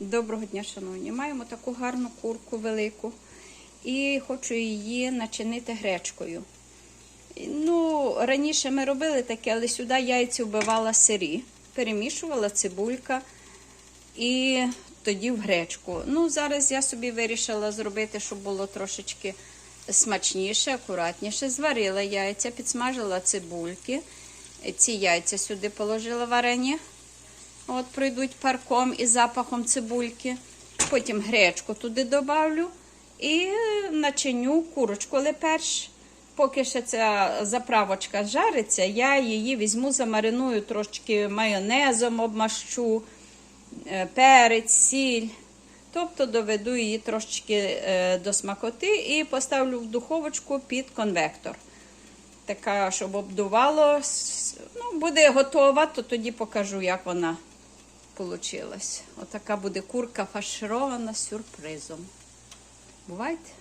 Доброго дня, шановні. Маємо таку гарну курку велику і хочу її начинити гречкою. Ну, раніше ми робили таке, але сюди яйця вбивала сирі, перемішувала цибулька і тоді в гречку. Ну, зараз я собі вирішила зробити, щоб було трошечки смачніше, акуратніше. Зварила яйця, підсмажила цибульки. Ці яйця сюди положила варення. От пройдуть парком із запахом цибульки. Потім гречку туди добавлю і начиню курочку. Але перш, поки ще ця заправочка жариться, я її візьму, замариную трошки майонезом, обмащу, е, перець, сіль. Тобто доведу її трошечки е, до смакоти і поставлю в духовочку під конвектор. Така, щоб обдувало. Ну, буде готова, то тоді покажу, як вона получилась. Отака буде курка фарширована сюрпризом. Бувайте!